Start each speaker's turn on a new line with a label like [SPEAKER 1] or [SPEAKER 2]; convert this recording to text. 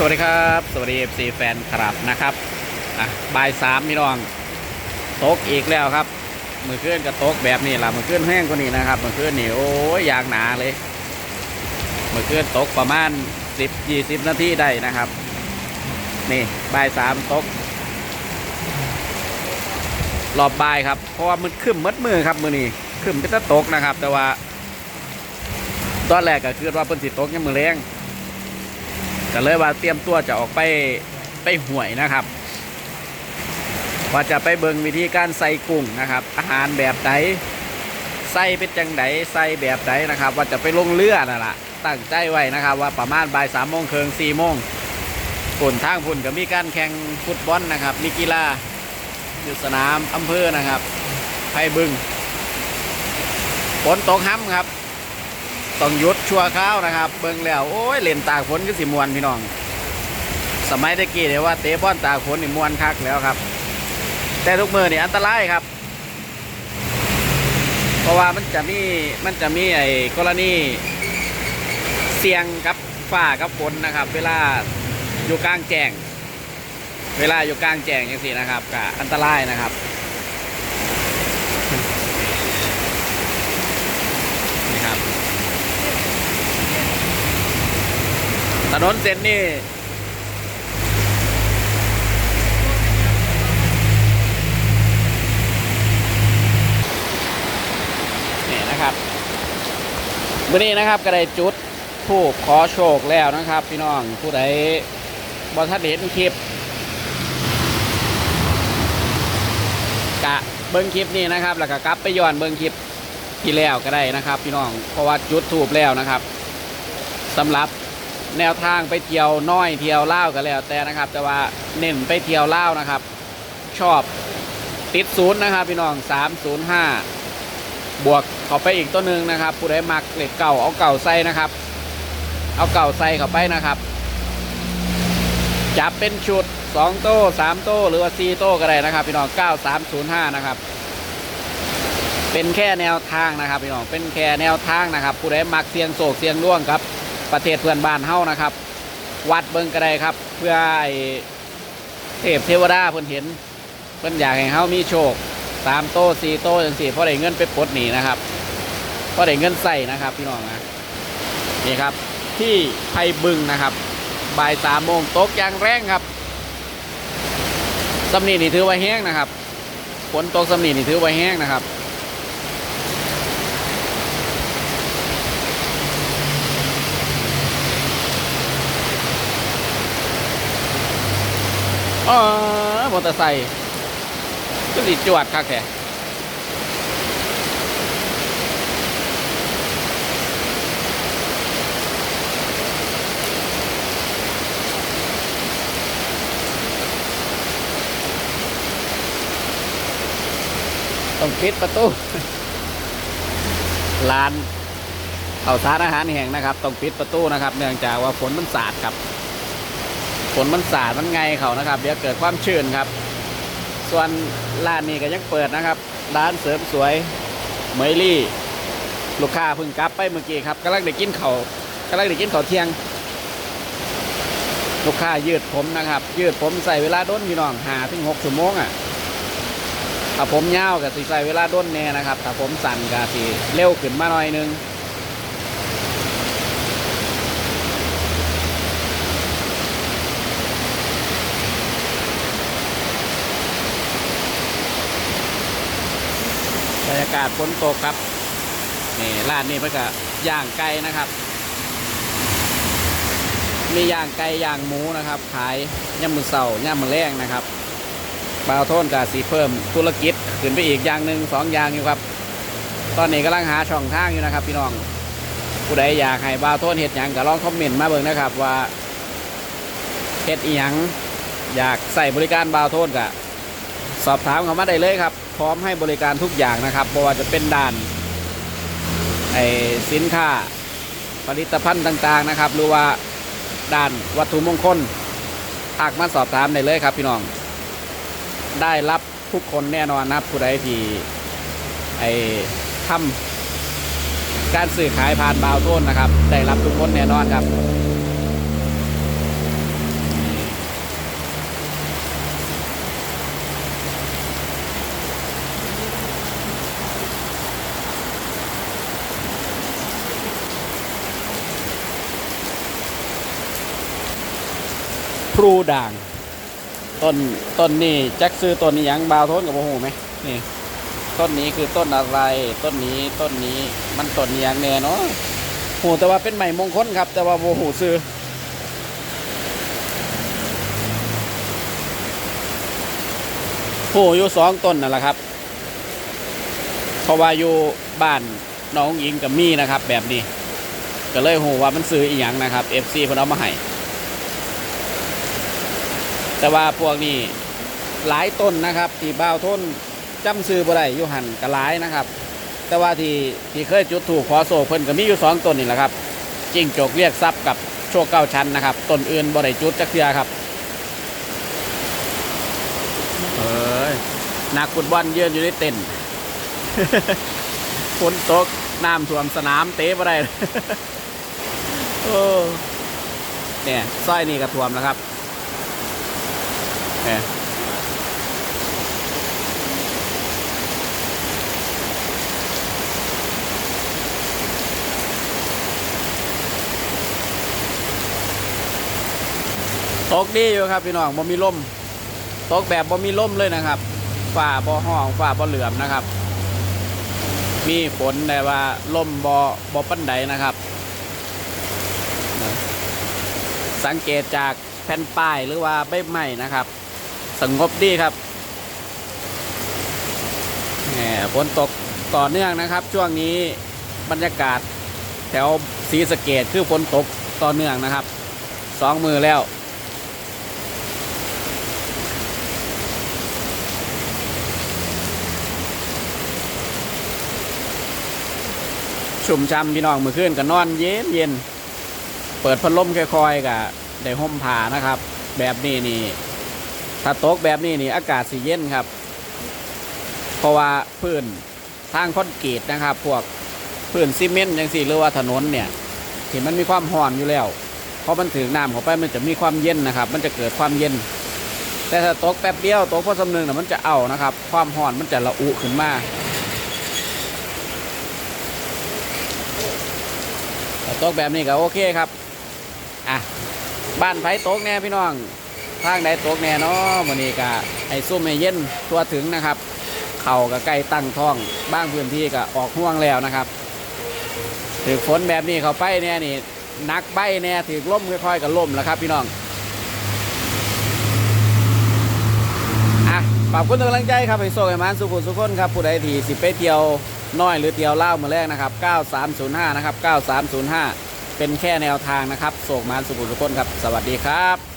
[SPEAKER 1] สวัสดีครับ สวัสดีเอฟซีแฟนคลับนะครับอะบ่ายสามพี่น้องตกอีกแล้วครับ มือขึ้นกับตกแบบนี้ละมือขึ้นแห้งกว่านี้นะครับ มือขึ้นนี่โอ้ยยางหนาเลย มือขึ้นตกประมาณสิบยี่สิบนาทีได้นะครับ นี่บ่ายสามตกรอบบ่ายครับ เพราะว่ามันขึ้นมัดมือครับมือนี้ขึ้นเป็นตะตกนะครับ แต่ว่า ตอนแรกก็คือว่าเพิ่นสิตกยังมือแรง ก็เลยว่าเตรียมตัวจะออกไปไปห่วยนะครับ ว่าจะไปเบิงวิธีการใส่กุ้งนะครับ อาหารแบบใดใส่เป็นจังไดใส่แบบใดนนะครับ ว่าจะไปลงเรือนั่นแหละตั้งใจไว้นะครับ ว่าประมาณบ่ายสามโมงเคิงสี่โมงฝนทางฝุ่นก็มีการแข่งฟุตบอลนะครับ มีกีฬาอยู่สนามอำเภอนะครับไพบึงฝนตกห้ำครับ ต้องยุดชั่วคราวนะครับ เบิ่งแล้วโอ้ยเล่นตากฝนก็สิมวนพี่น้อง สมัยตะกี้เนี่ยว่าเตะบอลตากฝนนี่มวนคักแล้วครับ แต่ทุกมือนี่อันตรายครับ เพราะว่ามันจะมีมันจะมีไอ้กรณีเสี่ยงกับฝ้ากับฝนนะครับ เวลาอยู่กลางแจ้ง เวลาอยู่กลางแจ้งอย่างสี่นะครับก็อันตรายนะครับ นี่ครับ ถนนเส้นนี่นี่นะครับวันนี้นะครับก็ได้จุดทูบขอโชคแล้วนะครับ พี่น้องผู้ใดบอทัดเห็นคลิปกะเบิ้งคลิปนี้นะครับ แล้วก็กลับไปย้อนเบิ้งคลิปที่แล้วก็ได้นะครับ พี่น้องเพราะว่าจุดทูบแล้วนะครับสำหรับ แนวทางไปเที่ยวน้อยเที่ยวเล่าวก็แล้วแต่นะครับ แต่ว่าเน้นไปเที่ยวเล่านะครับ ชอบติดศูนย์นะครับ พี่น้องสามศูนย์ห้าบวกเข้าไปอีกตัวหนึ่งนะครับ ผู้ใดมักเหล็กเก่าเอาเก่าใส่นะครับ เอาเก่าใส่เข้าไปนะครับ จับเป็นชุด2โต้3โต้หรือว่า4โต้ก็ได้นะครับ พี่น้อง9305นะครับเป็นแค่แนวทางนะครับพี่น้องเป็นแค่แนวทางนะครับ ผู้ใดมักเสียงโศกเสียงร่วงครับ ประเทศเพื่อนบ้านเฮานะครับ วัดเบิ่งก็ไดครับ เพื่อไอ้เทพเทวดาเพิ่นเห็น เพิ่นอยากให้เฮามีโชคสามโต้สี่โต้จังสี่เพราะได้เงินไปปลดหนีนะครับเพราะได้เงินใส่นะครับพี่น้องนะนี่ครับ ที่ไพบึงนะครับบ่ายสามโมงตกอย่างแรงครับสำนีนี่ถือว่าแห้งนะครับฝนตกสำนีนี่ถือว่าแห้งนะครับ อ๋อมอเตอร์ไซค์ก็ดีจวดคักแท้ต้องปิดประตูร้านข้าสารอาหารแห่งนะครับ ต้องปิดประตูนะครับ เนื่องจากว่าฝนมันสาดครับ นมันสาดมันไงเขานะครับเดี๋ยวเกิดความชื้นครับ ส่วนร้านนี้ก็ยังเปิดนะครับ ร้านเสริมสวยเมลี่ ลูกค้าพิ่งกลับไปเมื่อกี้ครับกำลังได้กินเขากำลังได้กินเขาเที่ยง ลูกค้ายืดผมนะครับ ยืดผมใส่เวลาด้นพี่น้องหาถึงหกชั่วโมงอะถ้าผมยาวก็สิใส่เวลาด้นแน่นะครับถ้าผมสั้นก็สิเร็วขึ้นมาหน่อยนึง บรรยากาศฝนตกครับนี่ร้านนี้เพื่ก็ย่างไก่นะครับ มีย่างไก่ย่างหมูนะครับ ขายย่ำมือเสาย่ำมือแรงนะครับบาวโทนกับสีเพิ่มธุรกิจขึ้นไปอีกอย่างหนึ่งสองอย่างอยู่ครับตอนนี้กำลังหาช่องทางอยู่นะครับ พี่น้องผู้ใดอยากให้บาวโทนเห็ดหยังก็ลองคอมเมนต์มาเบิ่งนะครับ ว่าเห็ดอีหยังอยากใส่บริการบาวโทนกับสอบถามเขามาได้เลยครับ พร้อมให้บริการทุกอย่างนะครับไม่ว่าจะเป็นด่านไอสินค้าผลิตภัณฑ์ต่างๆนะครับ หรือว่าด้านวัตถุมงคลทักมาสอบถามได้เลยครับพี่น้อง ได้รับทุกคนแน่นอนนะครับผู้ใดที่ไอทำการสื่อขายผ่านบาวโทนนะครับ ได้รับทุกคนแน่นอนครับ รูด่างต้นต้นนี้แจ็คซื้อต้นนี้ยังบาวโทนกับโมโหไหมนี่ ต้นนี้คือต้นอะไร ต้นนี้ต้นนี้มันต้นนี้ยังแน่เนาะโหแต่ว่าเป็นใหม่มงคลครับ แต่ว่าโมโหซื้อโหอยู่สองต้นนั่นแหละครับเพราะว่าอยู่บ้านน้องหญิงกับมี่นะครับ แบบนี้ ก็เลยโหว่ามันซื้ออีหยังนะครับ FC เพิ่นเอามาให้ แต่ว่าพวกนี้หลายต้นนะครับที่บ้าวทนจำซื้อบ่ได้อยู่หันก็หลายนะครับ แต่ว่าที่ที่เคยจุดถูกขอโศกเพิ่นก็มีอยู่สองต้นนี่แหละครับจิ้งจกเรียกทรัพย์กับโชคเก้าชั้นนะครับต้นอื่นบ่ได้จุดจักเทือครับเอ้ยนักฟุตบอลยืนอยู่ในเต็นท์ฝนตกน้ำท่วมสนามเตะบ่ได้โอ้เนี่ยสร้อยนี่ก็ท่วมแล้วครับ เนี่ยตกดีอยู่ครับพี่น้องบ่มีลมตกแบบบ่มีลมเลยนะครับฝ่าบ่ห้องฝ่าบ่เหลื่อมนะครับ มีฝนแต่ว่าลมบ่บ่ปั้นใดนะครับ สังเกตจากแผ่นป้ายหรือว่าใบไม้นะครับ สงบดีครับแหมฝนตกต่อเนื่องนะครับ ช่วงนี้บรรยากาศแถวศรีสะเกดคือฝนตกต่อเนื่องนะครับสองมือแล้วชุ่มช่ำพี่น้องมือขึ้นก็นอนเย็นเย็น เปิดพัดลมค่อยๆกับได้ห่มผ้านะครับ แบบนี้นี่ ถ้าตกแบบนี้นี่อากาศสีเย็นครับ เพราะว่าพื้นทางคอนกรีตนะครับ พวกพื้นซีเมนต์อย่างสี่หรือว่าถนนเนี่ยที่มันมีความห่อนอยู่แล้วพอมันถึงน้ำเข้าไปมันจะมีความเย็นนะครับ มันจะเกิดความเย็น แต่ถ้าตกแป๊บเดียวตกพอสำนึงน่ะมันจะเอานะครับ ความห่อนมันจะระอุขึ้นมาตกแบบนี้ก็โอเคครับ อะ บ้านไผตกแน่พี่น้อง ทางใดตกแน่เนาะมื้อนี้ก็ไอ้ซุ่มไอ้เย็นตัวถึงนะครับ เข่าก็ใกล้ตั้งท้องบ้างพื้นที่ก็ออกห่วงแล้วนะครับถือฝนแบบนี้เขาไปเนี่ยนี่นักใบแน่ถือล่มค่อยๆกับล่มแล้วครับพี่น้องอะขอบคุณกำลังใจครับให้โซ่ไอ้มันสุขุมสุขคนครับผู้ใดที่สิไปเที่ยวน้อยหรือเที่ยวเล่ามาแรกนะครับ 9305 นะครับ 9305 เป็นแค่แนวทางนะครับ โศกมานสุขุมสุขคนครับ สวัสดีครับ